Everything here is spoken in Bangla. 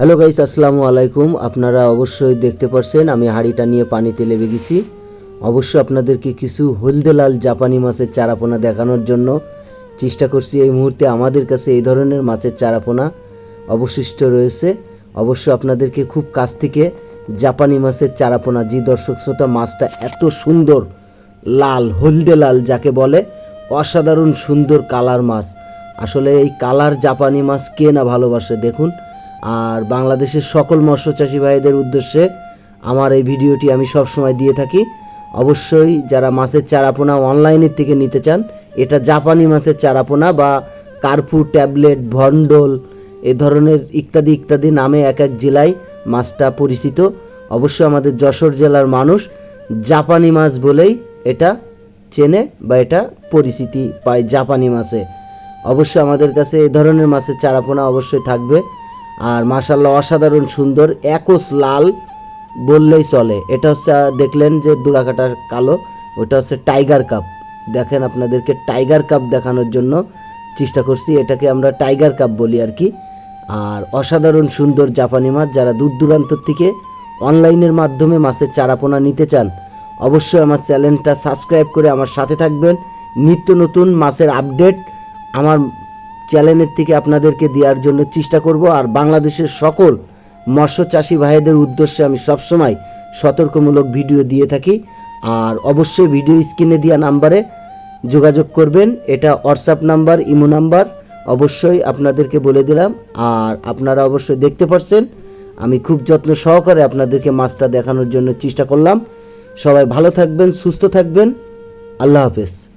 হ্যালো গাইস, আসসালামু আলাইকুম। আপনারা অবশ্যই দেখতে পারছেন, আমি হাঁড়িটা নিয়ে পানিতে লেবে গেছি। অবশ্য আপনাদেরকে কিছু হলদে লাল জাপানি মাছের চারাপোনা দেখানোর জন্য চেষ্টা করছি এই মুহূর্তে। আমাদের কাছে এই ধরনের মাছের চারাপোনা অবশিষ্ট রয়েছে। অবশ্য আপনাদেরকে খুব কাছ থেকে জাপানি মাছের চারাপোনা যে দর্শক শ্রোতা, মাছটা এত সুন্দর, লাল হলদে লাল যাকে বলে, অসাধারণ সুন্দর কালার মাছ। আসলে এই কালার জাপানি মাছ কে না ভালোবাসে? দেখুন আর বাংলাদেশের সকল মৎস্যচাষী ভাইদের উদ্দেশ্যে আমার এই ভিডিওটি আমি সব সময় দিয়ে থাকি। অবশ্যই যারা মাছের চারাপোনা অনলাইনের থেকে নিতে চান, এটা জাপানি মাছের চারাপোনা বা কার্পু ট্যাবলেট ভন্ডল এ ধরনের ইত্যাদি ইত্যাদি নামে এক এক জেলায় মাছটা পরিচিত। অবশ্য আমাদের যশোর জেলার মানুষ জাপানি মাছ বলেই এটা চেনে বা এটা পরিচিতি পায় জাপানি মাছে। অবশ্য আমাদের কাছে এ ধরনের মাছের চারাপোনা অবশ্যই থাকবে। আর মাশাল্লাহ অসাধারণ সুন্দর, একস লাল বললেই চলে। এটা হচ্ছে দেখলেন যে দুড়াকাটা কালো, ওটা হচ্ছে টাইগার কাপ। দেখেন আপনাদেরকে টাইগার কাপ দেখানোর জন্য চেষ্টা করছি, এটাকে আমরা টাইগার কাপ বলি আর কি। আর অসাধারণ সুন্দর জাপানি মাছ, যারা দূর দূরান্ত থেকে অনলাইনের মাধ্যমে মাছের চারাপোনা নিতে চান, অবশ্যই আমার চ্যানেলটা সাবস্ক্রাইব করে আমার সাথে থাকবেন। নিত্য নতুন মাছের আপডেট, আমার চ্যানেলের থেকে আপনাদেরকে দেওয়ার জন্য চেষ্টা করব। আর বাংলাদেশের সকল মৎস্য চাষি ভাইদের উদ্দেশ্যে আমি সবসময় সতর্কমূলক ভিডিও দিয়ে থাকি। আর অবশ্যই ভিডিও স্ক্রিনে দেওয়া নাম্বারে যোগাযোগ করবেন। এটা হোয়াটসঅ্যাপ নাম্বার, ইমো নাম্বার, অবশ্যই আপনাদেরকে বলে দিলাম। আর আপনারা অবশ্যই দেখতে পাচ্ছেন আমি খুব যত্ন সহকারে আপনাদেরকে মাছটা দেখানোর জন্য চেষ্টা করলাম। সবাই ভালো থাকবেন, সুস্থ থাকবেন। আল্লাহ হাফেজ।